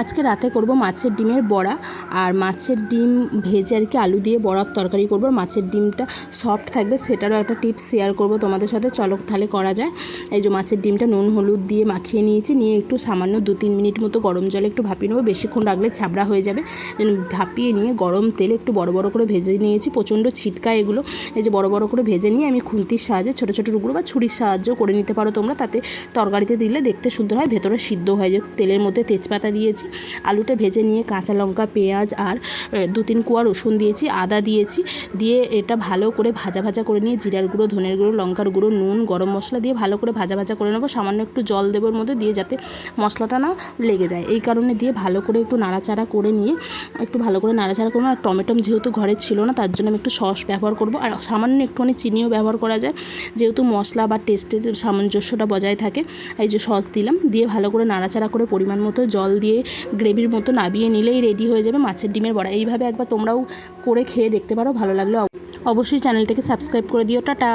আজকে রাতে করব মাছের ডিমের বড়া। আর মাছের ডিম ভেজে আর কি আলু দিয়ে বড়ার তরকারি করব। মাছের ডিমটা সফট থাকবে, সেটারও একটা টিপস শেয়ার করব তোমাদের সাথে। চলক তাহলে করা যায়। এই যে মাছের ডিমটা নুন, হলুদ দিয়ে মাখিয়ে নিয়েছি। নিয়ে একটু সামান্য দু তিন মিনিট মতো গরম জলে একটু ভাপিয়ে নেব। বেশিক্ষণ রাখলে ছাবড়া হয়ে যাবে। ভাপিয়ে নিয়ে গরম তেলে একটু বড় বড় করে ভেজে নিয়েছি। প্রচণ্ড ছিটকা এগুলো। এই যে বড় বড় করে ভেজে নিয়ে আমি খুন্তির সাহায্যে ছোটো ছোটো টুকরো বা ছুরির সাহায্যও করে নিতে পারো তোমরা। তাতে তরকারিতে দিলে দেখতে সুন্দর হয়, ভেতরে সিদ্ধ হয় যে তেলের মধ্যে তেজপাতা দিয়েছি। আলুটা ভেজে নিয়ে কাঁচা লঙ্কা, পেঁয়াজ আর দু তিন কোয়া রসুন দিয়েছি, আদা দিয়েছি। দিয়ে এটা ভালো করে ভাজা ভাজা করে নিয়ে জিরার গুঁড়ো, ধনের গুঁড়ো, লঙ্কার গুঁড়ো, নুন, গরম মশলা দিয়ে ভালো করে ভাজা ভাজা করে নেব। সামান্য একটু জল দেবো এর মধ্যে দিয়ে যাতে মশলাটা না লেগে যায়। এই কারণে দিয়ে ভালো করে একটু নাড়াচাড়া করে নিয়ে একটু ভালো করে নাড়াচাড়া করব। আর টমেটো যেহেতু ঘরে ছিল না, তার জন্য আমি একটু সস ব্যবহার করব। আর সামান্য একটুখানি চিনিও ব্যবহার করা যায়। যেহেতু মশলা বা টেস্টের সামঞ্জস্যটা বজায় থাকে, এই যে সস দিলাম। দিয়ে ভালো করে নাড়াচাড়া করে পরিমাণ মতো জল দিয়ে গ্রেভির মতো নাবিয়ে নিলেই রেডি হয়ে যাবে মাছের ডিমের বড়া। এইভাবে একবার তোমরাও করে খেয়ে দেখতে পারো, ভালো লাগল অব- অবশ্যই চ্যানেলটাকে সাবস্ক্রাইব করে দিও। টাটা!